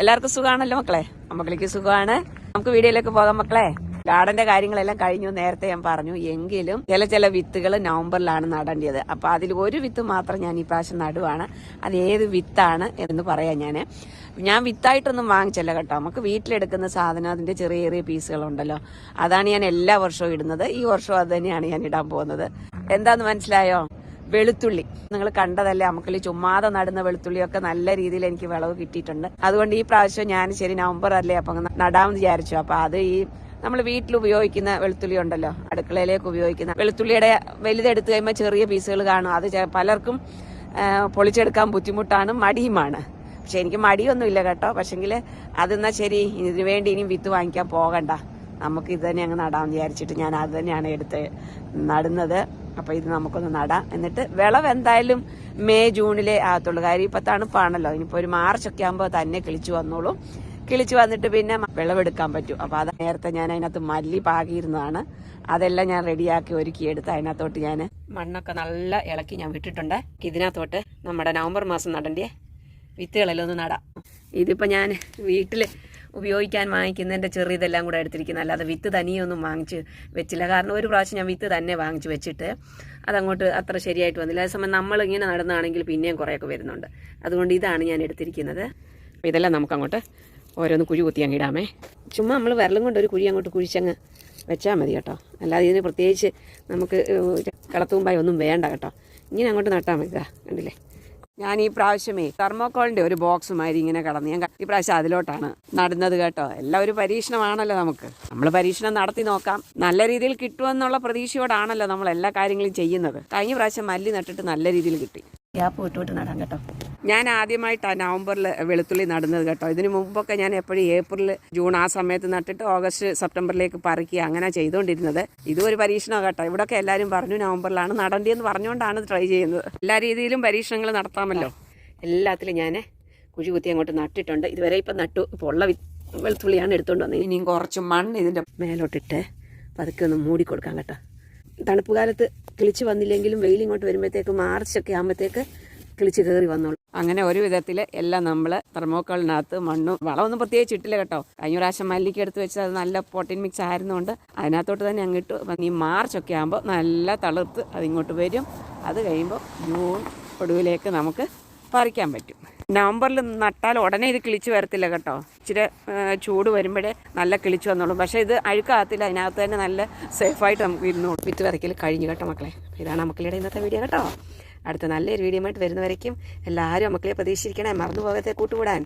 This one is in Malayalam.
എല്ലാവർക്കും സുഖമാണല്ലോ മക്കളെ? മക്കളിക്ക് സുഖമാണ്. നമുക്ക് വീഡിയോയിലേക്ക് പോകാം മക്കളെ. ഗാർഡന്റെ കാര്യങ്ങളെല്ലാം കഴിഞ്ഞു നേരത്തെ ഞാൻ പറഞ്ഞു. എങ്കിലും ചില ചില വിത്തുകൾ നവംബറിലാണ് നടേണ്ടത്. അപ്പൊ അതിൽ ഒരു വിത്ത് മാത്രം ഞാൻ ഈ പ്രാവശ്യം നടുവാണ്. അത് ഏത് വിത്താണ് എന്ന് പറയാം ഞാൻ ഞാൻ വിത്തായിട്ടൊന്നും വാങ്ങിച്ചല്ല കേട്ടോ. നമുക്ക് വീട്ടിലെടുക്കുന്ന സാധനം അതിന്റെ ചെറിയ ചെറിയ പീസുകളുണ്ടല്ലോ. അതാണ് ഞാൻ എല്ലാ വർഷവും ഇടുന്നത്. ഈ വർഷവും അത് തന്നെയാണ് ഞാൻ ഇടാൻ പോകുന്നത്. എന്താന്ന് മനസ്സിലായോ? വെളുത്തുള്ളി. നിങ്ങൾ കണ്ടതല്ലേ നമുക്കിൽ ചുമ്മാതെ നടുന്ന വെളുത്തുള്ളിയൊക്കെ നല്ല രീതിയിൽ എനിക്ക് വിളവ് കിട്ടിയിട്ടുണ്ട്. അതുകൊണ്ട് ഈ പ്രാവശ്യം ഞാൻ ശരി നവംബർ അല്ലേ അപ്പൊ നടാമെന്ന് വിചാരിച്ചു. അപ്പൊ അത് ഈ നമ്മൾ വീട്ടിൽ ഉപയോഗിക്കുന്ന വെളുത്തുള്ളി ഉണ്ടല്ലോ അടുക്കളയിലേക്ക് ഉപയോഗിക്കുന്ന വെളുത്തുള്ളിയുടെ വലുതെടുത്ത് കഴിയുമ്പോൾ ചെറിയ പീസുകൾ കാണും. അത് പലർക്കും പൊളിച്ചെടുക്കാൻ ബുദ്ധിമുട്ടാണ് മടിയുമാണ്. പക്ഷെ എനിക്ക് മടിയൊന്നുമില്ല കേട്ടോ. പക്ഷെങ്കിൽ അതെന്നാ ശരി ഇതിനു വേണ്ടി ഇനിയും വിത്ത് വാങ്ങിക്കാൻ പോകണ്ട. നമുക്ക് ഇത് തന്നെ അങ്ങ് നടാമെന്ന് വിചാരിച്ചിട്ട് ഞാൻ അത് തന്നെയാണ് എടുത്ത് നടുന്നത്. അപ്പൊ ഇത് നമുക്കൊന്ന് നടാം. എന്നിട്ട് വിളവ് എന്തായാലും മെയ് ജൂണിലെ ആകത്തുള്ളൂ. കാര്യം ഇപ്പൊ തണുപ്പാണല്ലോ ഇനിയിപ്പോ ഒരു മാർച്ച് ഒക്കെ ആകുമ്പോൾ തന്നെ കിളിച്ചു വന്നോളും. കിളിച്ചു വന്നിട്ട് പിന്നെ വിളവെടുക്കാൻ പറ്റും. അപ്പൊ അത് നേരത്തെ ഞാൻ അതിനകത്ത് മല്ലി പാകിയിരുന്നതാണ്. അതെല്ലാം ഞാൻ റെഡിയാക്കി ഒരുക്കി എടുത്ത് അതിനകത്തോട്ട് ഞാൻ മണ്ണൊക്കെ നല്ല ഇളക്കി ഞാൻ വിട്ടിട്ടുണ്ട്. ഇതിനകത്തോട്ട് നമ്മുടെ നവംബർ മാസം നടണ്ടേ വിത്തുകളെല്ലാം ഒന്ന് നടാം. ഇതിപ്പോ ഞാൻ വീട്ടിൽ ഉപയോഗിക്കാൻ വാങ്ങിക്കുന്നതിന്റെ ചെറിയതെല്ലാം കൂടെ എടുത്തിരിക്കുന്നത് അല്ലാതെ വിത്ത് തനിയൊന്നും വാങ്ങിച്ച് വെച്ചില്ല. കാരണം ഒരു പ്രാവശ്യം ഞാൻ വിത്ത് തന്നെ വാങ്ങിച്ച് വെച്ചിട്ട് അതങ്ങോട്ട് അത്ര ശരിയായിട്ട് വന്നില്ല. അതേസമയം നമ്മൾ ഇങ്ങനെ നടന്നാണെങ്കിൽ പിന്നെയും കുറേയൊക്കെ വരുന്നുണ്ട്. അതുകൊണ്ട് ഇതാണ് ഞാൻ എടുത്തിരിക്കുന്നത്. ഇതെല്ലാം നമുക്കങ്ങോട്ട് ഓരോന്ന് കുഴി കുത്തി അങ്ങ് ഇടാമേ. ചുമ്മാ നമ്മൾ വിരലും കൊണ്ട് ഒരു കുഴി അങ്ങോട്ട് കുഴിച്ചങ്ങ് വെച്ചാൽ മതി കേട്ടോ. അല്ലാതെ ഇതിന് പ്രത്യേകിച്ച് നമുക്ക് കളത്തുമ്പായി ഒന്നും വേണ്ട കേട്ടോ. ഇങ്ങനെ അങ്ങോട്ട് നട്ടാൽ മതി കണ്ടില്ലേ? ഞാൻ ഈ പ്രാവശ്യമേ തെർമോക്കോളിന്റെ ഒരു ബോക്സുമാതിരി ഇങ്ങനെ കടന്നു. ഞാൻ ഈ പ്രാവശ്യം അതിലോട്ടാണ് നടന്നത് കേട്ടോ. എല്ലാം ഒരു പരീക്ഷണമാണല്ലോ നമുക്ക്. നമ്മൾ പരീക്ഷണം നടത്തി നോക്കാം. നല്ല രീതിയിൽ കിട്ടുമെന്നുള്ള പ്രതീക്ഷയോടാണല്ലോ നമ്മൾ എല്ലാ കാര്യങ്ങളും ചെയ്യുന്നത്. കഴിഞ്ഞ പ്രാവശ്യം മല്ലി നട്ടിട്ട് നല്ല രീതിയിൽ കിട്ടി. ഗ്യാപ്പ് വിട്ടുവിട്ട് നടാം കേട്ടോ. ഞാൻ ആദ്യമായിട്ടാണ് നവംബറിൽ വെളുത്തുള്ളി നടുന്നത് കേട്ടോ. ഇതിന് മുമ്പൊക്കെ ഞാൻ എപ്പോഴും ഏപ്രിൽ ജൂൺ ആ സമയത്ത് നട്ടിട്ട് ഓഗസ്റ്റ് സെപ്റ്റംബറിലേക്ക് പറിക്കുക അങ്ങനെ ചെയ്തുകൊണ്ടിരുന്നത്. ഇതും ഒരു പരീക്ഷണമാണ് കേട്ടോ. ഇവിടെയൊക്കെ എല്ലാവരും പറഞ്ഞു നവംബറിലാണ് നടണ്ടിയെന്ന് പറഞ്ഞുകൊണ്ടാണ് ട്രൈ ചെയ്യുന്നത്. എല്ലാ രീതിയിലും പരീക്ഷണങ്ങൾ നടത്താമല്ലോ. എല്ലാത്തിലും ഞാൻ കുഴി കുത്തി അങ്ങോട്ട് നട്ടിട്ടുണ്ട്. ഇതുവരെ ഇപ്പം നട്ടു. ഇപ്പോൾ ഉള്ള വെളുത്തുള്ളിയാണ് എടുത്തുകൊണ്ട് വന്നത് ഇനിയും കുറച്ച് മണ്ണ് ഇതിന്റെ മേലോട്ടിട്ട് പതുക്കെ ഒന്ന് മൂടി കൊടുക്കാം കേട്ടോ. തണുപ്പ് കാലത്ത് കിളിച്ച് വന്നില്ലെങ്കിലും വെയിൽ ഇങ്ങോട്ട് വരുമ്പോഴത്തേക്ക് മാർച്ചൊക്കെ ആകുമ്പോഴത്തേക്ക് കിളിച്ച് കയറി വന്നോളൂ. അങ്ങനെ ഒരു വിധത്തിൽ എല്ലാം നമ്മൾ തെർമോക്കോളിനകത്ത് മണ്ണും വളമൊന്നും പ്രത്യേകിച്ച് ഇട്ടില്ല കേട്ടോ. കഴിഞ്ഞ പ്രാവശ്യം മല്ലിക്ക് എടുത്ത് വെച്ചത് അത് നല്ല പോട്ടിൻ മിക്സ് ആയിരുന്നുകൊണ്ട് അതിനകത്തോട്ട് തന്നെ അങ്ങിട്ട് ഈ മാർച്ചൊക്കെ ആകുമ്പോൾ നല്ല തളിർത്ത് അതിങ്ങോട്ട് വരും. അത് കഴിയുമ്പോൾ ജൂൺ ഒടുവിലേക്ക് നമുക്ക് പറിക്കാൻ പറ്റും. നവംബറിൽ നട്ടാൽ ഉടനെ ഇത് കിളിച്ച് വരത്തില്ല കേട്ടോ. ഇച്ചിരി ചൂട് വരുമ്പോഴേ നല്ല കിളിച്ച് വന്നോളും. പക്ഷേ ഇത് അഴുക്കാകത്തില്ല അതിനകത്ത് തന്നെ നല്ല സേഫായിട്ട് നമുക്ക് ഇരുന്നു വിത്ത് വരയ്ക്കൽ കഴിഞ്ഞു കേട്ടോ മക്കളെ. ഇതാണ് മക്കളുടെ ഇന്നത്തെ വീഡിയോ കേട്ടോ. അടുത്ത നല്ലൊരു വീഡിയോ ആയിട്ട് വരുന്നവരേക്കും എല്ലാവരും മക്കളെ പ്രതീക്ഷിക്കണേ. മറന്നു പോകത്തെ കൂട്ടുകൂടാൻ.